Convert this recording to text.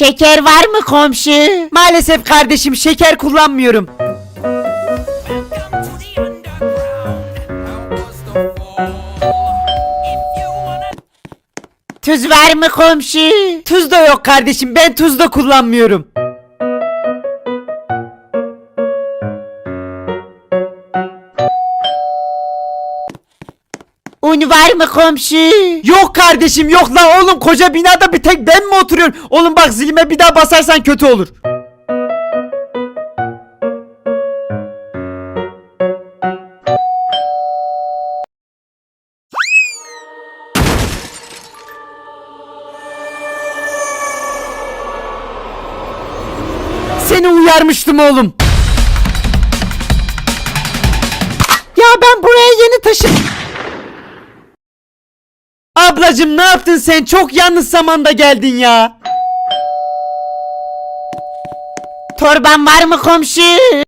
Şeker var mı komşu? Maalesef kardeşim şeker kullanmıyorum. Tuz var mı komşu? Tuz da yok kardeşim ben tuz da kullanmıyorum. Un var mı komşu? Yok kardeşim yok lan oğlum koca binada bir tek ben mi oturuyorum? Oğlum bak zilime bir daha basarsan kötü olur. Seni uyarmıştım oğlum. Ya ben buraya yeni taşın. Ablacım ne yaptın sen? Çok yanlış zamanda geldin ya. Torban var mı komşu?